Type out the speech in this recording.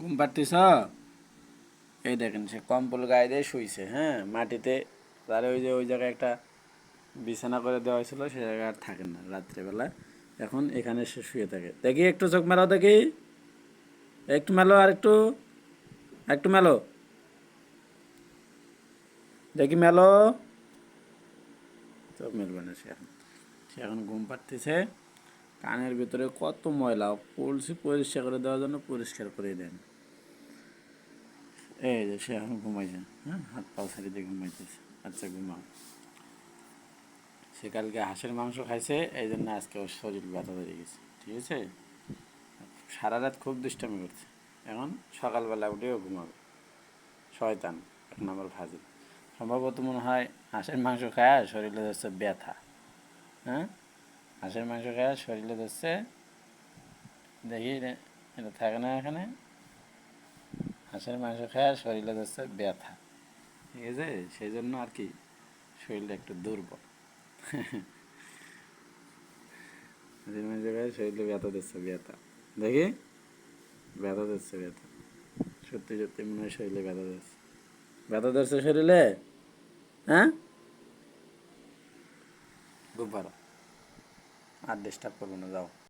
ঘুম পাড়তিস এই দেখেন, সে কম্বল গায়ে দিয়ে শুইছে হ্যাঁ? মাটিতে তার ওই যে, ওই জায়গায় একটা বিছানা করে দেওয়া হয়েছিল, সে জায়গায় আর থাকে না রাত্রেবেলা। এখন এখানে সে শুয়ে থাকে। দেখি, একটু চোখ মেলাও দেখি। একটু মেলো আর একটু একটু মেলো। দেখি, মেলো। চোখ মেলবে না সে এখন। সে এখন ঘুম পাড়তেছে। কানের ভিতরে কত ময়লা, কলসি পরিষ্কার করে দেওয়ার জন্য পরিষ্কার করে দেন। এই যে সে এখন ঘুমাইছে হ্যাঁ? হাত পা ছেড়ে দিয়ে ঘুমাইতেছে আচ্ছা ঘুমাও। সে কালকে হাঁসের মাংস খাইছে এই জন্য আজকে ওর শরীর ব্যথা ধরে গেছে, ঠিক আছে? সারা রাত খুব দুষ্টামি করছে। এখন সকালবেলা উঠেও ঘুমাবে। শয়তান, এক নম্বর ভাজি সম্ভবত মনে হয় হাঁসের মাংস খায় শরীরে যাচ্ছে ব্যথা হ্যাঁ? হাঁসের মাংস খায় শরীরে যাচ্ছে দেখি এটা থাকে না এখানে। হাঁসের মাংস খায় শরীরে যাচ্ছে ব্যথা। ঠিক আছে? সেই জন্য আর কি শরীরটা একটু দুর্বল। হাঁসের মাংস খায় শরীরে ব্যথা দিচ্ছে ব্যথা। দেখি। ব্যথা দিচ্ছে ব্যথা। সত্যি সত্যি মনে হয় শরীরে ব্যথা দিচ্ছে ব্যথা ধরছে শরীরে? হ্যাঁ? খুব ভালো। আর ডিস্টার্ব করব না যাও।